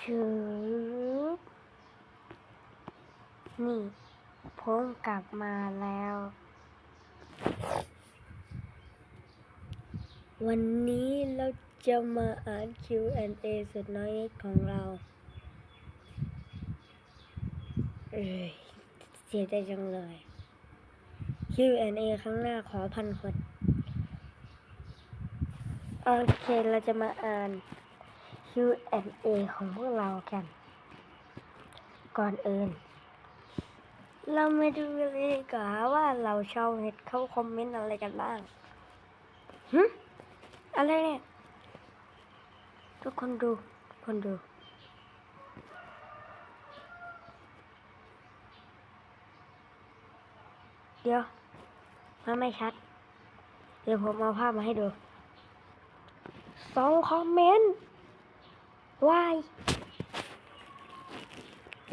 ชืบนี่ผมกลับมาแล้ว วันนี้เราจะมาอ่าน Q&A สุดน้อยนิดของเรา เอ้ยเสียใจจังเลย Q&A ครั้งหน้าขอพันคน โอเค เราจะมาอ่าน Q&A ของพวกเรากัน ก่อนอื่น เรามาดูเลยดีกว่าว่าเราชาวเน็ตเขาคอมเมนต์อะไรกันบ้างหึอะไรเนี่ย ทุกคนดูคนดูเดี๋ยว มันไม่ชัด เดี๋ยวผมเอาภาพมาให้ดู สองคอมเมนต์ วาย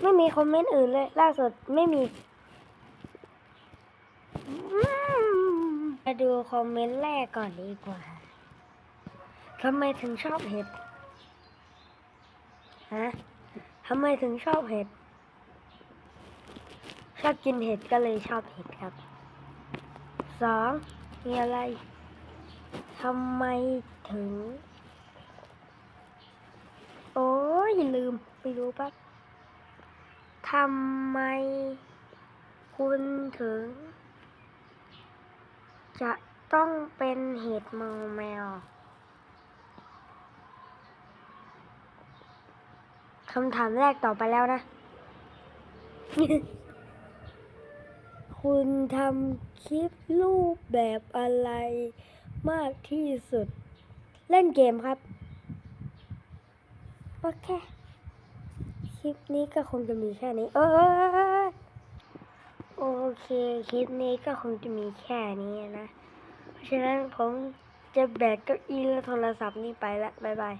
ไม่มีคอมเมนต์อื่นเลย ล่าสุดไม่มีมมาดูคอมเมนต์แรกก่อนดีกว่าทำไมถึงชอบเห็ดฮะทำไมถึงชอบเห็ด ชอบกินเห็ดก็เลยชอบเห็ดครับสองมีอะไรทำไมถึง โอ้ยลืมไปดูแป๊บทำไมคุณถึง จะต้องเป็นเห็ดมือแมวคำถามแรกต่อไปแล้วนะ คุณทำคลิปรูปแบบอะไรมากที่สุด เล่นเกมครับ โอเค คลิปนี้ก็คงจะมีแค่นี้เออโอเค คลิปนี้ก็คงจะมีแค่นี้นะ เพราะฉะนั้นผมจะแบกเก้าอี้และโทรศัพท์นี่ไปละบ๊ายบาย